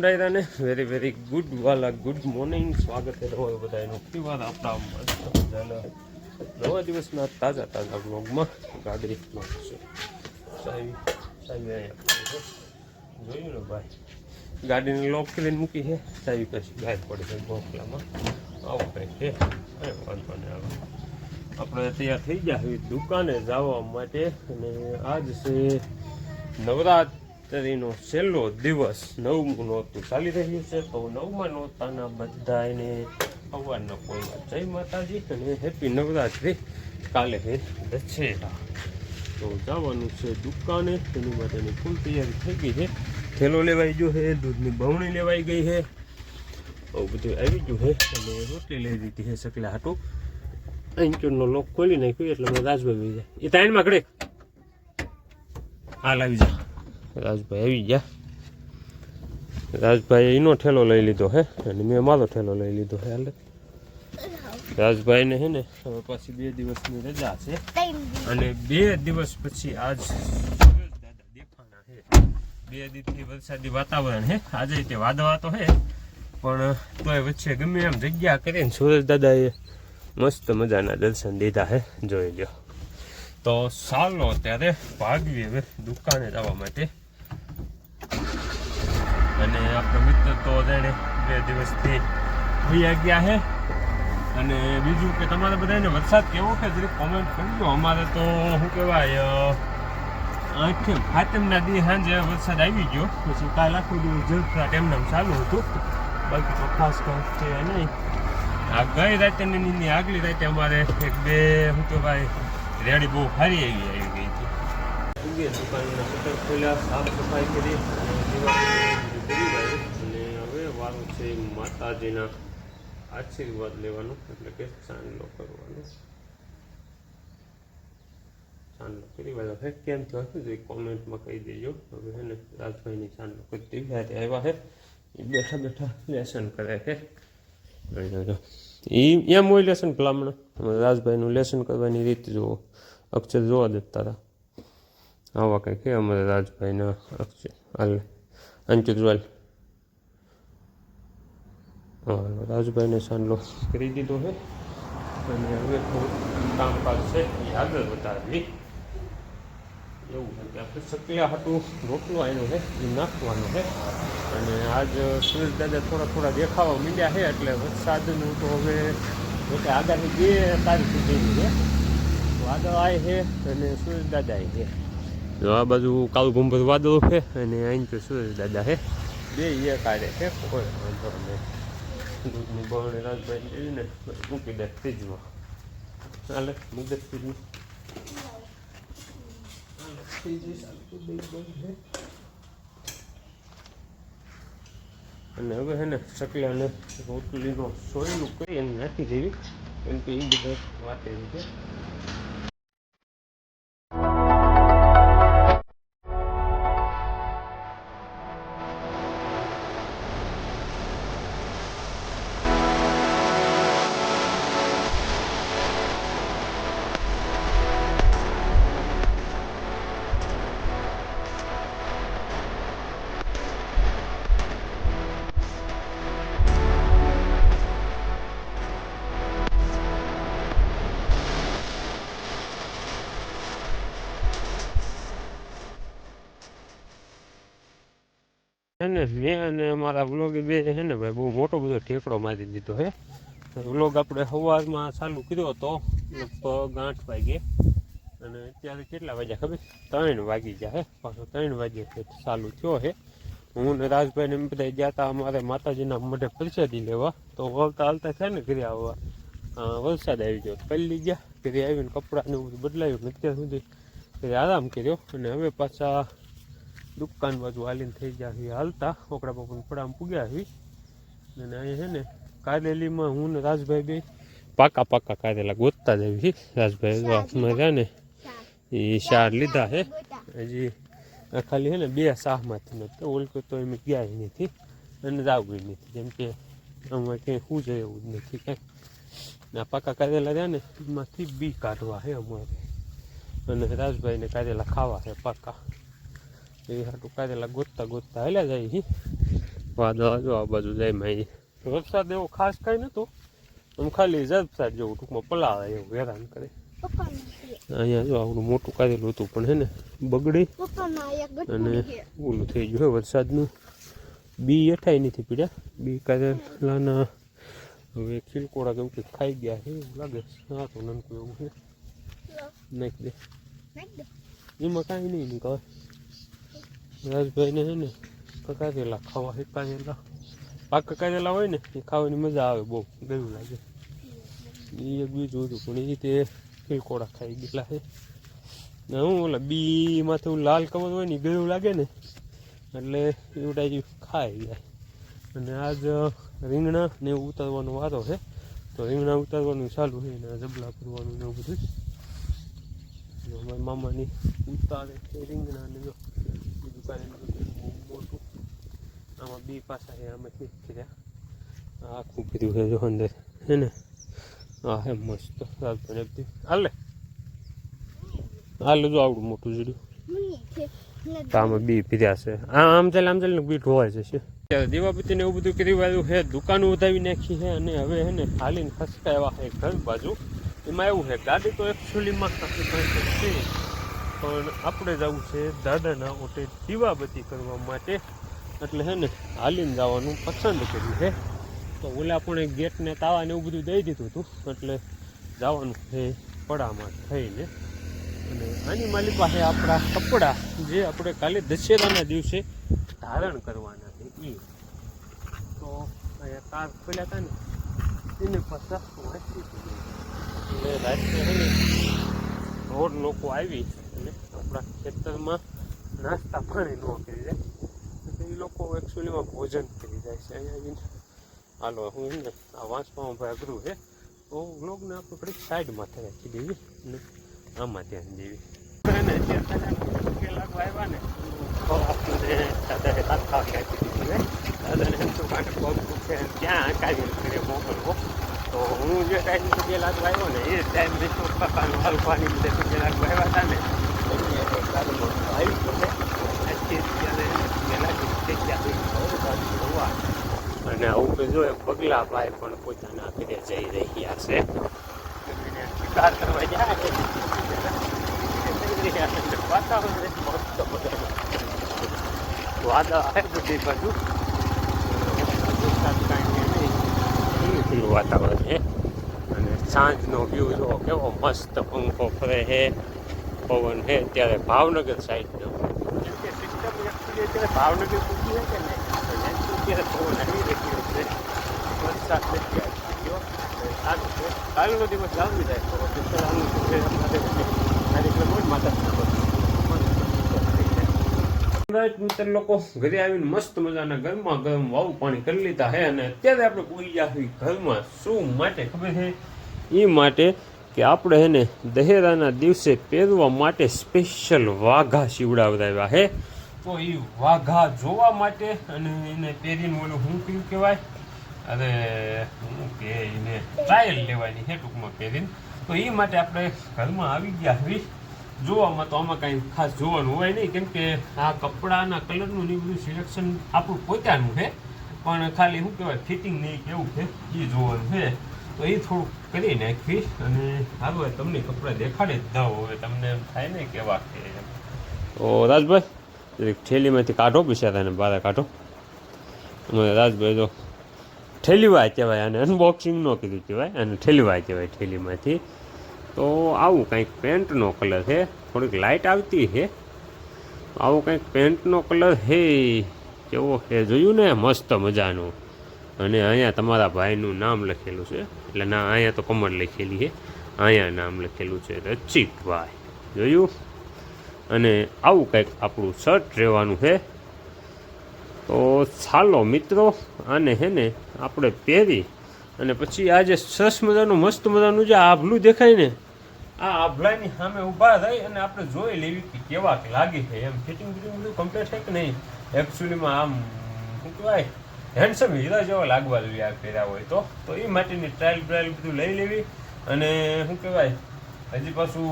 ડાયરાને very very good વાલા good morning સ્વાગત છે તમારું બધાનું. ફરી વાર આપણા મસ્ત મજાના નવા દિવસના તાજા તાજા બ્લોગમાં ગાગરી છે સાહેબ સાહેબ જોયું ને ભાઈ? ગાડીને લોક કરીને મૂકી છે. સાહેબ, પછી બહાર પડે છે ગોખલામાં આવું કંઈ છે. કંઈ વાંધો ને આવે આપણે તૈયાર થઈ ગયા દુકાને જવા માટે. અને આજ છે નવરાત્રિનો છેલ્લો દિવસ નવમું નોતું ચાલી રહ્યું છે. તો નવમાં નોતાના બધા એને સવારના કોઈમાં જય માતાજી અને હેપી નવરાત્રિ. કાલે છે દશેરા. તો જવાનું છે દુકાને. તેની માટેની ફૂલ તૈયારી થઈ ગઈ છે. થેલો લેવાઈ ગયો છે, દૂધની બવણી લેવાઈ ગઈ છે. આવું બધું આવી ગયું છે. અને રોટલી લઈ દીધી છે સકલા હાટું. ઇન્ચરનો લોક ખોલી નાખ્યો, એટલે મેં રાજભાઈ જાય. એ તાઈનમાં કડે હાલ આવી જા. રાજભાઈ આવી ગયા. રાજભાઈ એનો ઠેલો લઈ લીધો હે અને મેં મારો ઠેલો લઈ લીધો હે હાલે. રાજભાઈને હે ને હવે પાછી બે દિવસની રજા છે. અને બે દિવસ પછી આજ દાદા દેખાણા હે. બે દિવસથી વરસાદી વાતાવરણ હે. આજે તે વાદળા તો હે પણ તોય વચ્ચે ગમે એમ જગ્યા કરીને સૂરજ દાદાએ મસ્ત મજાના દર્શન દીધા હે જોઈ લ્યો. તો ચાલો ત્યારે ભાગવી હવે દુકાને જવા માટે. અને આપણો મિત્ર તો જાણે બે દિવસથી વયા ગયા છે અને બીજું કે તમારે બધાને વરસાદ કેવો કે જરીક કોમેન્ટ કરજો અમારે તો શું કહેવાય આઠ ફાતમના દી સાંજે વરસાદ આવી ગયો. પછી કાલ આખું દિવસ જલફ્રાટ એમને એમ ચાલુ હતું. બાકી તો ખાસ કંઈ છે નહીં. આ ગઈ રાતે ને આગલી રાતે અમારે એક બે, શું કહેવાય, રેડી બહુ સારી એવી આવી ગઈ હતી. દુકાનના શટર ખોલ્યા, સાફ સફાઈ કરી છે માતાજીના આશીર્વાદ લેવાનો, એટલે કે ચાંદલો કરવાનો. ચાંદલો કરી વાળા હે, કેમ થયો? હશે એ કોમેન્ટમાં કહી દેજો. હવે હે ને, રાજભાઈની ચાંદલો કરતી ત્યારે આવ્યા હે. એ બેઠા બેઠા લેસન કરે છે એ એમ હોય લેસન ભલામણ રાજભાઈનું લેસન કરવાની રીત જુઓ. અક્ષર જોવા દેતા હતા. આવા કંઈક છે અમારે રાજભાઈના અક્ષર. હાલ. અંચુર હા રાજભાઈને સાંડલો કરી દીધો છે. અને હવે થોડું કામકાજ છે એ આગળ વધારવી. એવું છે કે આપણે સકલિયા હાટું રોટલો આવ્યો છે એ નાખવાનો છે. અને આજ સુરેશ દાદા થોડા થોડા દેખાવા મીડ્યા છે, એટલે વરસાદનું તો હવે એટલે આગામી બે તારીખ સુધીની છે વાદળ આવે છે અને સુરેશ દાદા છે. આ બાજુ કાળું ભૂંભર વાદળો છે, અને અહીં તો સુરેશ દાદા છે. બે એ કાઢે છે, કોઈ વાંધો નહીં. દૂધની બહુ રાજભાઈ લઈને મૂકી દે ફ્રીજમાં. હાલે, મૂકી દે ફ્રીજમાં. અને હવે હે ને સકલાને રોટલીનો સોયનું કરી અને નાખી દેવી, કેમ કે એ બધા વાત છે. છે ને મેં અને મારા વ્લોગે બે છે ને, ભાઈ, બહુ મોટો બધો ઠેકડો મારી દીધો છે. વ્લોગ આપણે સવારમાં ચાલુ કર્યો હતો, લગભગ આઠ વાગે. અને અત્યારે કેટલા વાગ્યા ખબર? ત્રણ વાગી ગયા હે ત્રણ વાગે ચાલુ થયો છે. હું ને રાજભાઈ ને બધા ગયા હતા અમારે માતાજીના મઢે પ્રસાદી લેવા. તો વળતા હાલતા થાય ને ઘરે આવવા. વરસાદ આવી ગયો. પહેલી ગયા, ઘરે આવીને કપડાને બધું બદલાયું અત્યાર સુધી ઘરે આરામ કર્યો. અને હવે પાછા દુકાન બાજુ હાલીને થઈ ગયા છીએ હાલતા ઓકડા બાપુ પડામાં પૂગ્યા છીએ અને અહીંયા છે ને કારેલીમાં હું ને રાજભાઈ બે પાકા પાકા કારેલા ગોતતા જ આવી રાજભાઈ હાથમાં ને, એ શાર લીધા છે. હજી ખાલી છે ને બે શાહમાંથી નથી. ઓલકો તો એમ ગયા નથી અને જાવું નથી. જેમ કે આમાં ક્યાંય શું છે એવું જ નથી કાંઈ. ના પાકા કારેલા રહ્યા ને, એમાંથી બી કાઢવા છે અમારે. અને રાજભાઈને કારેલા ખાવા છે પાકા. એ હાટું કારેલા ગોતતા ગોતતા હાલ્યા જાય છે વાદળ જો આ બાજુ જાય માં વરસાદ એવો ખાસ કાંઈ નહોતો આમ ખાલી જરસાદ જેવું ટૂંકમાં પલાળે એવું હેરાન કરે. અહીંયા જો આવડું મોટું કાઢેલું હતું પણ હે ને બગડી. અને ઓલું થઈ ગયું હે વરસાદનું. બી એઠાઈ નથી પીડ્યા. બી કાઢેલાના હવે ખીલકોડા કેવું કંઈક ખાઈ ગયા છે એવું લાગે. હા તો નનકું એવું છે નાખી દે. એમાં કાંઈ નહીં નીકળે રાજભાઈને છે ને કકારેલા ખાવા કાઢેલા પાક કાઢેલા હોય ને, એ ખાવાની મજા આવે બહુ ગયું લાગે. એ એક બીજું હતું, પણ એ તે ખીલકોડા ખાઈ ગયેલા છે. ને હું ઓલા બી માથે લાલ કવર હોય ને ગયું લાગે ને, એટલે એવું જે ખાઈ જાય. અને આજ રીંગણા ને એવું ઉતારવાનો વારો છે, તો રીંગણા ઉતારવાનું ચાલુ છે, ને જબલા કરવાનું ને એવું બધું મામાની ઉતારે રીંગણા ને જો બીજું કાંઈ નથી બહુ મોટું આમાં બી પાછા આમાં ઠીક કર્યા આખું કર્યું છે, જો અંદર, હે ને? હા, હે, મસ્ત. ચાલતું ને બધી હાલે. હાલે, જો આવડું મોટું જોડ્યું આમાં બી પીર્યા છે. આમ ચાલે આમ ચાલે બી ઢોવાય જશે દીવાબત્તી ને એવું બધું કરી વાળું છે દુકાનો ઉધાવી નાખી છે અને હવે હે ને ખાલીને ખસકા એવા છે ઘર બાજુ. એમાં એવું છે ગાડી તો એકચ્યુઅલીમાં પણ આપણે જવું છે દાદાના ઓટે દીવાબત્તી કરવા માટે. એટલે હે ને હાલીને જવાનું પસંદ કર્યું છે તો ઓલા પણ ગેટ ને તાવા ને એવું બધું દઈ દીધું હતું. એટલે જવાનું છે પડામાં થઈને. અને આની માલી પાસે આપણા કપડાં જે આપણે કાલે દશેરાના દિવસે ધારણ કરવાના છે એ તો અહીંયા કાર ખોલ્યા હતા ને. એને પાછા રાત્રે હે ને રોડ લોકો આવી અને આપણા ખેતરમાં નાસ્તા પાણી ન કરી. જાય એ લોકો એકચ્યુઅલીમાં ભોજન કરી જાય છે. અહીંયા હાલો, હું એમને આ વાંચવામાં ભાઈ અઘરું છે તો લોગને આપણે ઘડીક સાઈડમાં થઈ રાખી દેવી અને આમાં ધ્યાન દેવી. અત્યારે આવ્યા ને, તો તો કાંઠ પગ હટાવી કરે મોકલવો તો હું જે ટાઈમ બે લાખ આવ્યો ને, એ ટાઈમ વિષ્ણુ કાકાનું હલવાની લીધે બે લાખ આવ્યા હતા ને આવી ગયો છે આજથી ત્યારે બે લાખ અને આવું જો પગલા ભાઈ પણ પોતાના ઘરે જઈ રહ્યા છે શિકાર કરવા જાય. વાતાવરણ મસ્ત આવે બધી. ઠંડુ ઠંડુ વાતાવરણ છે અને સાંજનો વ્યૂ જો કેવો મસ્ત પંખો ફરે છે પવન છે ત્યારે ભાવનગર સાઈડનો મિત્ર લોકો, ઘરે આવીને મસ્ત મજાના ગરમા ગરમ વાવ પાણી કરી લીધા હે અને અત્યારે આપણે પૂરી ગયા ઘરમાં. શું માટે ખબર છે એ માટે કે આપણે એને દહેરાના દિવસે પહેરવા માટે સ્પેશિયલ વાઘા સીવડાવડાવ્યા છે તો એ વાઘા જોવા માટે અને એને પહેરીને ઓલું શું કયું કહેવાય? અરે શું કે એને ટ્રાયલ લેવાની છે ટૂંકમાં પહેરીને. તો એ માટે આપણે ઘરમાં આવી ગયા હવે જોવામાં તો આમાં કાંઈ ખાસ જોવાનું હોય નહીં, કેમ કે આ કપડાના કલરનું ને બધું સિલેક્શન આપણું પોતાનું છે. પણ ખાલી શું કહેવાય ફિટિંગ નહીં કેવું છે એ જોવાનું છે. તો એ થોડુંક કરી નાખી અને હાલો તમને કપડાં દેખાડી જ દઉં. હવે તમને એમ થાય ને કેવા છે તો રાજભાઈ? જરીક થેલીમાંથી કાઢો બિચારાને બહાર કાઢો અમારે રાજભાઈ જો ઠેલીવાય કહેવાય અને અનબોક્સિંગ ન કીધું કહેવાય અને ઠેલીવાય કહેવાય ઠેલીમાંથી. તો આવું કંઈક પેન્ટનો કલર છે, થોડીક લાઇટ આવતી છે. આવું કંઈક પેન્ટનો કલર હે કેવો એ જોયું ને? મસ્ત મજાનું. અને અહીંયા તમારા ભાઈનું નામ લખેલું છે, એટલે ના, અહીંયા તો કમર લખેલી છે. અહીંયા નામ લખેલું છે રચિતભાઈ. જોયું? અને આવું કંઈક આપણું શર્ટ રહેવાનું છે. તો ચાલો મિત્રો, આને હે ને આપણે પહેરી અને પછી આ જે સરસ મજાનું, મસ્ત મજાનું જે આભલું દેખાય ને, આ આભલાની સામે ઊભા રહી અને આપણે જોઈ લેવી કે કેવા લાગે છે. એમ ફિટિંગ ફિટિંગ બધું કમ્પ્લીટ છે કે નહીં? એકચ્યુઅલીમાં આમ શું કહેવાય હેન્ડસમ હીરા જેવા લાગવા જોઈએ આ પહેર્યા હોય તો. તો એ માટેની ટ્રાયલ બ્રાયલ બધું લઈ લેવી અને શું કહેવાય હજી પાછું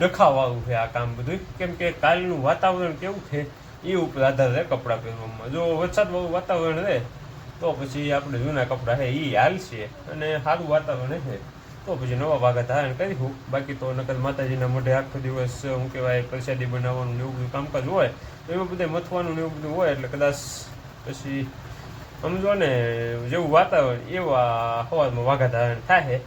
ડખાવાળું છે આ કામ બધું. કેમ કે કાલનું વાતાવરણ કેવું છે, એ ઉપર આધાર રહે કપડાં પહેરવામાં. જો વરસાદ બહુ વાતાવરણ રહે, તો પછી આપણે જૂના કપડાં છે એ હાલશે અને સારું વાતાવરણ છે. તો પછી નવા ભાગા ધારણ કરીશું. બાકી તો નકર માતાજીના મોઢે આખો દિવસ શું કહેવાય, પ્રસાદી બનાવવાનું ને એવું બધું કામકાજ હોય, તો એમાં બધે મથવાનું ને એવું બધું હોય, એટલે કદાચ પછી સમજો ને, જેવું વાતાવરણ, એવા હવામાં વાઘા ધારણ થાય.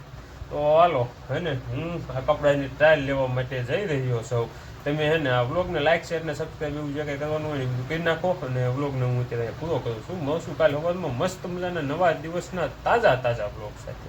તો હાલો, હે ને, હું આ કપડાની ટ્રાયલ લેવા માટે જઈ રહ્યો છું. તમે હે ને આ વ્લોગને લાઇક શેર ને સબસ્ક્રાઈબ એવું જે કંઈ કરવાનું હોય ને કરી નાખો અને વ્લોગને હું અત્યારે પૂરો કરું છું. મળશું કાલે સવારમાં મસ્ત મજાના નવા દિવસના તાજા તાજા વ્લોગ સાથે.